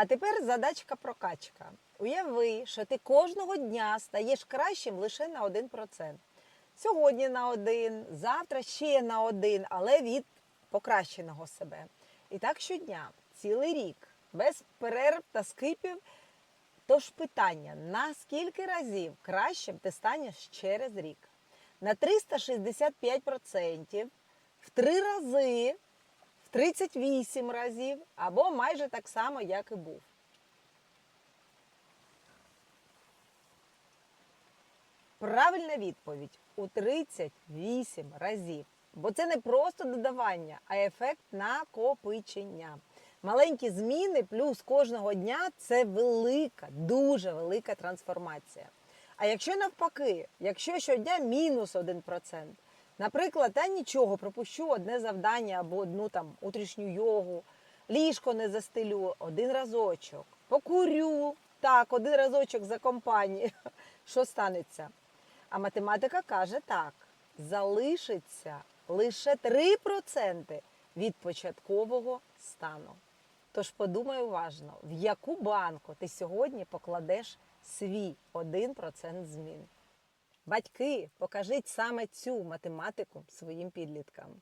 А тепер задачка прокачка. Уяви, що ти кожного дня стаєш кращим лише на 1%. Сьогодні на один, завтра ще на один, але від покращеного себе. І так щодня, цілий рік, без перерв та скипів. Тож питання: на скільки разів кращим ти станеш через рік? На 365%, в 3 рази, в 38 разів, або майже так само, як і був. Правильна відповідь у 38 разів. Бо це не просто додавання, а ефект накопичення. Маленькі зміни плюс кожного дня це велика, дуже велика трансформація. А якщо навпаки, якщо щодня мінус 1%, наприклад, я нічого пропущу одне завдання або одну там утрішню йогу, ліжко не застелю один разочок, покурю так, один разочок за компанію, що станеться? А математика каже так: залишиться лише 3% від початкового стану. Тож подумай уважно, в яку банку ти сьогодні покладеш свій 1% змін. Батьки, покажіть саме цю математику своїм підліткам.